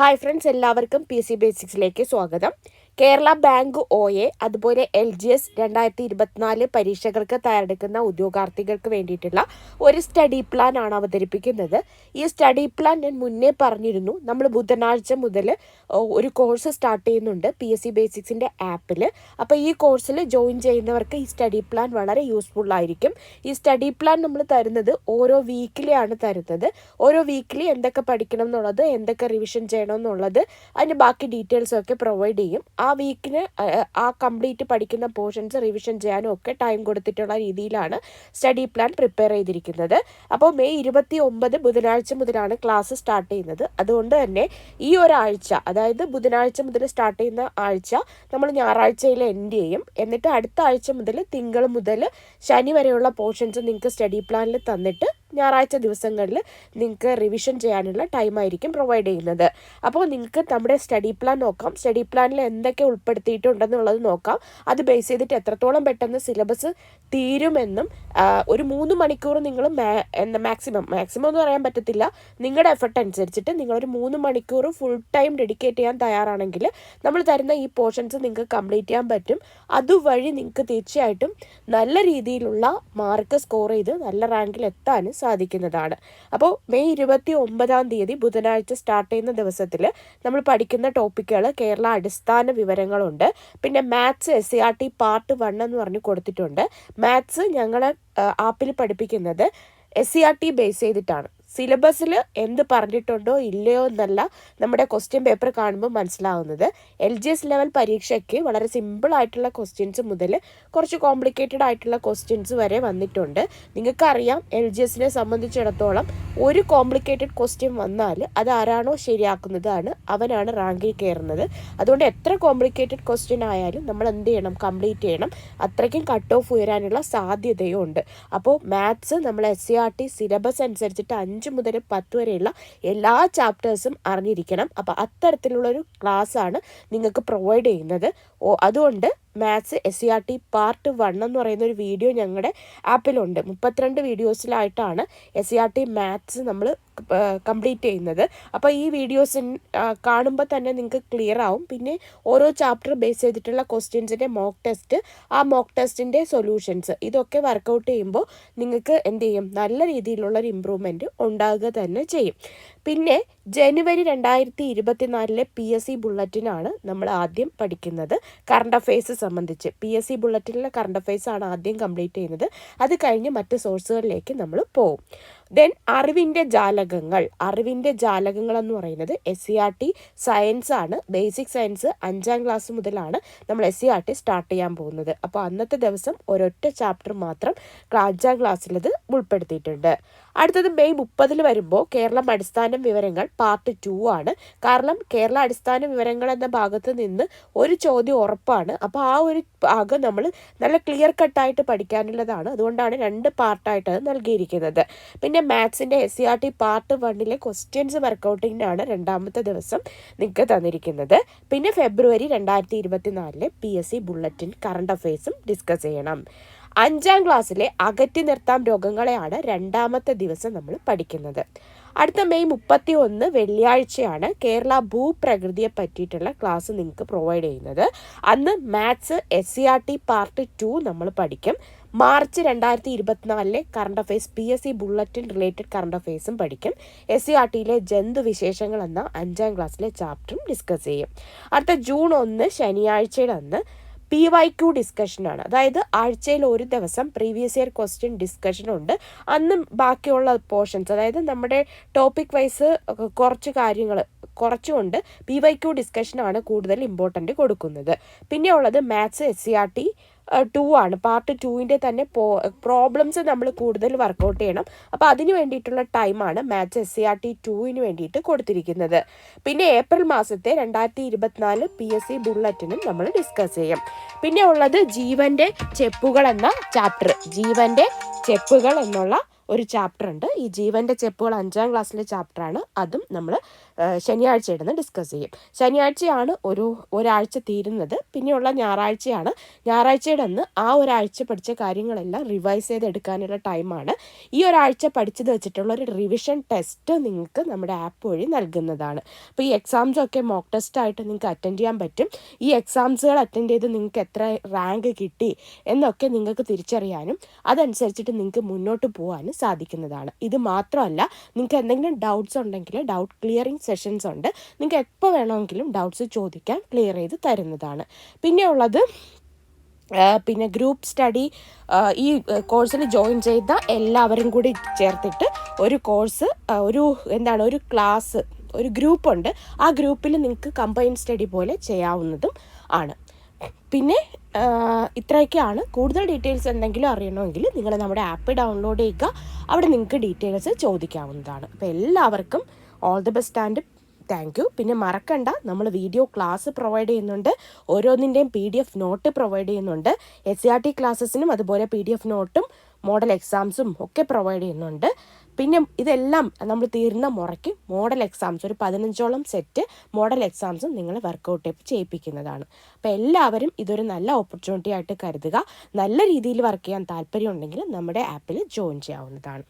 Hi friends എല്ലാവർക്കും P C ബേസിക്സിലേക്ക് സ്വാഗതം. കേരള ബാങ്ക് ഒ എ അതുപോലെ എൽ ജി എസ് രണ്ടായിരത്തി ഇരുപത്തിനാല് പരീക്ഷകൾക്ക് തയ്യാറെടുക്കുന്ന ഉദ്യോഗാർത്ഥികൾക്ക് വേണ്ടിയിട്ടുള്ള ഒരു സ്റ്റഡി പ്ലാൻ ആണ് അവതരിപ്പിക്കുന്നത്. ഈ സ്റ്റഡി പ്ലാൻ ഞാൻ മുന്നേ പറഞ്ഞിരുന്നു. നമ്മൾ ബുധനാഴ്ച മുതൽ ഒരു കോഴ്സ് സ്റ്റാർട്ട് ചെയ്യുന്നുണ്ട് പി എസ് സി ബേസിക്സിന്റെ ആപ്പിൽ അപ്പോൾ ഈ കോഴ്സിൽ ജോയിൻ ചെയ്യുന്നവർക്ക് ഈ സ്റ്റഡി പ്ലാൻ വളരെ യൂസ്ഫുൾ ആയിരിക്കും. ഈ സ്റ്റഡി പ്ലാൻ നമ്മൾ തരുന്നത് ഓരോ വീക്കിലെയാണ് തരുന്നത്. ഓരോ വീക്കിലി എന്തൊക്കെ പഠിക്കണം എന്നുള്ളത് എന്തൊക്കെ റിവിഷൻ ചെയ്യണം എന്നുള്ളത് അതിന്റെ ബാക്കി ഡീറ്റെയിൽസ് ഒക്കെ പ്രൊവൈഡ് ചെയ്യും. ആ വീക്കിന് ആ കംപ്ലീറ്റ് പഠിക്കുന്ന പോർഷൻസ് റിവിഷൻ ചെയ്യാനും ഒക്കെ ടൈം കൊടുത്തിട്ടുള്ള രീതിയിലാണ് സ്റ്റഡി പ്ലാൻ പ്രിപ്പയർ ചെയ്തിരിക്കുന്നത്. അപ്പോൾ മെയ് ഇരുപത്തി ഒമ്പത് ബുധനാഴ്ച മുതലാണ് ക്ലാസ് സ്റ്റാർട്ട് ചെയ്യുന്നത്. അതുകൊണ്ട് തന്നെ ഈ ഒരാഴ്ച അതായത് ബുധനാഴ്ച മുതൽ സ്റ്റാർട്ട് ചെയ്യുന്ന ആഴ്ച നമ്മൾ ഞായറാഴ്ചയിൽ എൻഡ് ചെയ്യും. എന്നിട്ട് അടുത്ത ആഴ്ച മുതൽ തിങ്കൾ മുതൽ ശനി വരെയുള്ള പോർഷൻസ് നിങ്ങൾക്ക് സ്റ്റഡി പ്ലാനിൽ തന്നിട്ട് ഞായറാഴ്ച ദിവസങ്ങളിൽ നിങ്ങൾക്ക് റിവിഷൻ ചെയ്യാനുള്ള ടൈം ആയിരിക്കും പ്രൊവൈഡ് ചെയ്യുന്നത്. അപ്പോൾ നിങ്ങൾക്ക് നമ്മുടെ സ്റ്റഡി പ്ലാൻ നോക്കാം. സ്റ്റഡി പ്ലാനിൽ എന്തൊക്കെ ഉൾപ്പെടുത്തിയിട്ടുണ്ടെന്നുള്ളത് നോക്കാം. അത് ബേസ് ചെയ്തിട്ട് എത്രത്തോളം പെട്ടെന്ന് സിലബസ് തീരുമെന്നും ഒരു മൂന്ന് മണിക്കൂർ നിങ്ങൾ എന്താ മാക്സിമം മാക്സിമം എന്ന് പറയാൻ പറ്റത്തില്ല. നിങ്ങളുടെ എഫർട്ട് അനുസരിച്ചിട്ട് നിങ്ങളൊരു മൂന്ന് മണിക്കൂർ ഫുൾ ടൈം ഡെഡിക്കേറ്റ് ചെയ്യാൻ തയ്യാറാണെങ്കിൽ നമ്മൾ തരുന്ന ഈ പോർഷൻസ് നിങ്ങൾക്ക് കംപ്ലീറ്റ് ചെയ്യാൻ പറ്റും. അതുവഴി നിങ്ങൾക്ക് തീർച്ചയായിട്ടും നല്ല രീതിയിലുള്ള മാർക്ക് സ്കോർ ചെയ്ത് നല്ല റാങ്കിൽ എത്താൻ സാധിക്കുന്നതാണ്. അപ്പോൾ മെയ് ഇരുപത്തി ഒമ്പതാം തീയതി ബുധനാഴ്ച സ്റ്റാർട്ട് ചെയ്യുന്ന ദിവസത്തിൽ നമ്മൾ പഠിക്കുന്ന ടോപ്പിക്കുകൾ കേരള അടിസ്ഥാന വിവരങ്ങളുണ്ട്. പിന്നെ maths S C R T part one എന്ന് പറഞ്ഞ് കൊടുത്തിട്ടുണ്ട്. മാത്സ് ഞങ്ങൾ ആപ്പിൽ പഠിപ്പിക്കുന്നത് S C R T base ചെയ്തിട്ടാണ്. സിലബസിൽ എന്ത് പറഞ്ഞിട്ടുണ്ടോ ഇല്ലയോ എന്നല്ല നമ്മുടെ ക്വസ്റ്റ്യൻ പേപ്പർ കാണുമ്പോൾ മനസ്സിലാവുന്നത്. എൽ ജി എസ് ലെവൽ പരീക്ഷയ്ക്ക് വളരെ സിമ്പിൾ ആയിട്ടുള്ള ക്വസ്റ്റ്യൻസ് മുതൽ കുറച്ച് കോംപ്ലിക്കേറ്റഡ് ആയിട്ടുള്ള ക്വസ്റ്റ്യൻസ് വരെ വന്നിട്ടുണ്ട്. നിങ്ങൾക്കറിയാം എൽ ജി എസിനെ സംബന്ധിച്ചിടത്തോളം ഒരു കോംപ്ലിക്കേറ്റഡ് ക്വസ്റ്റ്യൻ വന്നാൽ അത് ആരാണോ ശരിയാക്കുന്നതാണ് അവനാണ് റാങ്കിൽ കയറുന്നത്. അതുകൊണ്ട് എത്ര കോംപ്ലിക്കേറ്റഡ് ക്വസ്റ്റ്യൻ ആയാലും നമ്മൾ എന്ത് ചെയ്യണം കംപ്ലീറ്റ് ചെയ്യണം. അത്രയ്ക്കും കട്ട് ഓഫ് ഉയരാനുള്ള സാധ്യതയും ഉണ്ട് അപ്പോൾ മാത്സ് നമ്മൾ S C R T syllabus അനുസരിച്ചിട്ട് അഞ്ച് അഞ്ച് മുതൽ പത്ത് വരെയുള്ള എല്ലാ ചാപ്റ്റേഴ്സും അറിഞ്ഞിരിക്കണം. അപ്പോൾ അത്തരത്തിലുള്ളൊരു ക്ലാസ്സാണ് നിങ്ങൾക്ക് പ്രൊവൈഡ് ചെയ്യുന്നത്. അതുകൊണ്ട് maths S C R T part one എന്ന് പറയുന്ന ഒരു വീഡിയോ ഞങ്ങളുടെ ആപ്പിലുണ്ട് മുപ്പത്തിരണ്ട് വീഡിയോസിലായിട്ടാണ് S C R T maths നമ്മൾ കംപ്ലീറ്റ് ചെയ്യുന്നത്. അപ്പോൾ ഈ വീഡിയോസ് കാണുമ്പോൾ തന്നെ നിങ്ങൾക്ക് ക്ലിയർ ആവും. പിന്നെ ഓരോ ചാപ്റ്റർ ബേസ് ചെയ്തിട്ടുള്ള ക്വസ്റ്റ്യൻസിന്റെ മോക്ക് ടെസ്റ്റ് ആ മോക്ക് ടെസ്റ്റിന്റെ സൊല്യൂഷൻസ് ഇതൊക്കെ വർക്കൗട്ട് ചെയ്യുമ്പോൾ നിങ്ങൾക്ക് എന്ത് ചെയ്യും? നല്ല രീതിയിലുള്ള ഒരു ഇമ്പ്രൂവ്മെന്റ് ഉണ്ടാകുക തന്നെ ചെയ്യും. പിന്നെ ജനുവരി രണ്ടായിരത്തി ഇരുപത്തിനാലിലെ പി എസ് സി ബുള്ളറ്റിനാണ് നമ്മൾ ആദ്യം പഠിക്കുന്നത്. കറണ്ട് അഫെയർസ് സംബന്ധിച്ച്. പി എസ് സി ബുള്ളറ്റിനിലെ കറണ്ട് അഫെയർസ് ആണ് ആദ്യം കംപ്ലീറ്റ് ചെയ്യുന്നത്. അത് കഴിഞ്ഞ് മറ്റ് സോഴ്സുകളിലേക്ക് നമ്മൾ പോകും ദെൻ അറിവിന്റെ ജാലകങ്ങൾ. അറിവിന്റെ ജാലകങ്ങൾ എന്ന് പറയുന്നത് S C R T science ആണ്. ബേസിക് സയൻസ് അഞ്ചാം ക്ലാസ് മുതലാണ് നമ്മൾ S C R T start ചെയ്യാൻ പോകുന്നത്. അപ്പോൾ അന്നത്തെ ദിവസം ഒരൊറ്റ ചാപ്റ്റർ മാത്രം അഞ്ചാം ക്ലാസ്സിലത് ഉൾപ്പെടുത്തിയിട്ടുണ്ട്. അടുത്തത് മെയ് മുപ്പതിൽ വരുമ്പോൾ കേരളം അടിസ്ഥാന വിവരങ്ങൾ പാർട്ട് ടു ആണ്. കാരണം കേരള അടിസ്ഥാന വിവരങ്ങൾ എന്ന ഭാഗത്ത് നിന്ന് ഒരു ചോദ്യം ഉറപ്പാണ്. അപ്പോൾ ആ ഒരു ഭാഗം നമ്മൾ നല്ല ക്ലിയർ കട്ടായിട്ട് പഠിക്കാനുള്ളതാണ്. അതുകൊണ്ടാണ് രണ്ട് പാർട്ടായിട്ട് അത് നൽകിയിരിക്കുന്നത്. പിന്നെ മാത്സിന്റെ S C R T part വണ്ണിലെ ക്വസ്റ്റ്യൻസ് വർക്കൗട്ടിങ്ങിനാണ് രണ്ടാമത്തെ ദിവസം നിങ്ങൾക്ക് തന്നിരിക്കുന്നത്. പിന്നെ ഫെബ്രുവരി രണ്ടായിരത്തി ഇരുപത്തിനാലിലെ P S C bulletin current അഫയേഴ്സും discuss ചെയ്യണം. അഞ്ചാം ക്ലാസ്സിലെ അകറ്റി നിർത്താം രോഗങ്ങളെയാണ് രണ്ടാമത്തെ ദിവസം നമ്മൾ പഠിക്കുന്നത്. അടുത്ത മെയ് മുപ്പത്തി ഒന്ന് വെള്ളിയാഴ്ചയാണ് കേരള ഭൂപ്രകൃതിയെ പറ്റിയിട്ടുള്ള ക്ലാസ് നിങ്ങൾക്ക് പ്രൊവൈഡ് ചെയ്യുന്നത്. അന്ന് maths S C R T part two നമ്മൾ പഠിക്കും. മാർച്ച് രണ്ടായിരത്തി ഇരുപത്തിനാലിലെ current affairs P S C bulletin related current അഫയേഴ്സും പഠിക്കും. എസ് സി ആർ ടിയിലെ ജന്തുവിശേഷങ്ങൾ എന്ന അഞ്ചാം ക്ലാസ്സിലെ ചാപ്റ്ററും ഡിസ്കസ് ചെയ്യും. അടുത്ത ജൂൺ ഒന്ന് ശനിയാഴ്ചയുടെ അന്ന് പി വൈ ക്യു ഡിസ്കഷനാണ് അതായത് ആഴ്ചയിൽ ഒരു ദിവസം പ്രീവിയസ് ഇയർ ക്വസ്റ്റ്യൻ ഡിസ്കഷനുണ്ട് അന്ന് ബാക്കിയുള്ള പോർഷൻസ് അതായത് നമ്മുടെ ടോപ്പിക് വൈസ് കുറച്ച് കാര്യങ്ങൾ കുറച്ചുകൊണ്ട് പി വൈ ക്യു ഡിസ്കഷനാണ് കൂടുതൽ ഇമ്പോർട്ടന്റ് കൊടുക്കുന്നത്. പിന്നെ ഉള്ളത് maths S C R T two ആണ്. പാർട്ട് ടുവിന്റെ തന്നെ പ്രോബ്ലംസ് നമ്മൾ കൂടുതൽ വർക്കൗട്ട് ചെയ്യണം. അപ്പോൾ അതിന് വേണ്ടിയിട്ടുള്ള ടൈമാണ് maths S C R T ടുവിന് വേണ്ടിയിട്ട് കൊടുത്തിരിക്കുന്നത്. പിന്നെ ഏപ്രിൽ മാസത്തെ രണ്ടായിരത്തി ഇരുപത്തിനാല് പി എസ് സി ബുള്ളറ്റിനും നമ്മൾ ഡിസ്കസ് ചെയ്യും. പിന്നെ ഉള്ളത് ജീവന്റെ ചെപ്പുകൾ എന്ന ചാപ്റ്റർ ജീവന്റെ ചെപ്പുകൾ എന്നുള്ള ഒരു ചാപ്റ്റർ ഉണ്ട്. ഈ ജീവന്റെ ചെപ്പുകൾ അഞ്ചാം ക്ലാസ്സിലെ ചാപ്റ്ററാണ് അതും നമ്മൾ ശനിയാഴ്ച ഇടുന്ന് ഡിസ്കസ് ചെയ്യും. ശനിയാഴ്ചയാണ് ഒരു ഒരാഴ്ച തീരുന്നത്. പിന്നെയുള്ള ഞായറാഴ്ചയാണ്. ഞായറാഴ്ചയുടെ അന്ന് ആ ഒരാഴ്ച പഠിച്ച കാര്യങ്ങളെല്ലാം റിവൈസ് ചെയ്തെടുക്കാനുള്ള ടൈമാണ് ഈ ഒരാഴ്ച പഠിച്ചത് വെച്ചിട്ടുള്ള ഒരു റിവിഷൻ ടെസ്റ്റ് നിങ്ങൾക്ക് നമ്മുടെ ആപ്പ് വഴി നൽകുന്നതാണ്. അപ്പോൾ ഈ എക്സാംസ് ഒക്കെ മോക്ക് ടെസ്റ്റ് ആയിട്ട് നിങ്ങൾക്ക് അറ്റൻഡ് ചെയ്യാൻ പറ്റും. ഈ എക്സാംസുകൾ അറ്റൻഡ് ചെയ്ത് നിങ്ങൾക്ക് എത്ര റാങ്ക് കിട്ടി എന്നൊക്കെ നിങ്ങൾക്ക് തിരിച്ചറിയാനും അതനുസരിച്ചിട്ട് നിങ്ങൾക്ക് മുന്നോട്ട് പോകാനും സാധിക്കുന്നതാണ്. ഇത് മാത്രമല്ല നിങ്ങൾക്ക് എന്തെങ്കിലും ഡൗട്ട്സ് ഉണ്ടെങ്കിൽ ഡൗട്ട് ക്ലിയറിംഗ് സെഷൻസ് ഉണ്ട്. നിങ്ങൾക്ക് എപ്പോൾ വേണമെങ്കിലും ഡൗട്ട്സ് ചോദിക്കാൻ ക്ലിയർ ചെയ്ത് തരുന്നതാണ്. പിന്നെ ഉള്ളത് പിന്നെ ഗ്രൂപ്പ് സ്റ്റഡി ഈ കോഴ്സിൽ ജോയിൻ ചെയ്ത എല്ലാവരും കൂടി ചേർത്തിട്ട് ഒരു കോഴ്സ് ഒരു എന്താണ് ഒരു ക്ലാസ് ഒരു ഗ്രൂപ്പുണ്ട് ആ ഗ്രൂപ്പിൽ നിങ്ങൾക്ക് കമ്പൈൻ സ്റ്റഡി പോലെ ചെയ്യാവുന്നതും ആണ്. പിന്നെ ഇത്രയൊക്കെയാണ്. കൂടുതൽ ഡീറ്റെയിൽസ് എന്തെങ്കിലും അറിയണമെങ്കിൽ നിങ്ങൾ നമ്മുടെ ആപ്പ് ഡൗൺലോഡ് ചെയ്യുക. അവിടെ നിങ്ങൾക്ക് ഡീറ്റെയിൽസ് ചോദിക്കാവുന്നതാണ്. അപ്പോൾ എല്ലാവർക്കും all the best and thank you പിന്നെ മറക്കണ്ട നമ്മൾ വീഡിയോ ക്ലാസ് പ്രൊവൈഡ് ചെയ്യുന്നുണ്ട്. ഓരോന്നിന്റെയും P D F note provide ചെയ്യുന്നുണ്ട് എസ് സി ആർ ടി ക്ലാസ്സസിനും അതുപോലെ പി ഡി എഫ് നോട്ടും മോഡൽ എക്സാംസും ഒക്കെ പ്രൊവൈഡ് ചെയ്യുന്നുണ്ട്. പിന്നെ ഇതെല്ലാം നമ്മൾ തീർന്ന മുറയ്ക്ക് മോഡൽ എക്സാംസ് ഒരു പതിനഞ്ചോളം സെറ്റ് മോഡൽ എക്സാംസും നിങ്ങൾ വർക്കൗട്ട് ചെയ്യിപ്പിക്കുന്നതാണ്. അപ്പോൾ എല്ലാവരും ഇതൊരു നല്ല ഓപ്പർച്യൂണിറ്റി ആയിട്ട് കരുതുക. നല്ല രീതിയിൽ വർക്ക് ചെയ്യാൻ താല്പര്യമുണ്ടെങ്കിൽ നമ്മുടെ ആപ്പിൽ ജോയിൻ ചെയ്യാവുന്നതാണ്.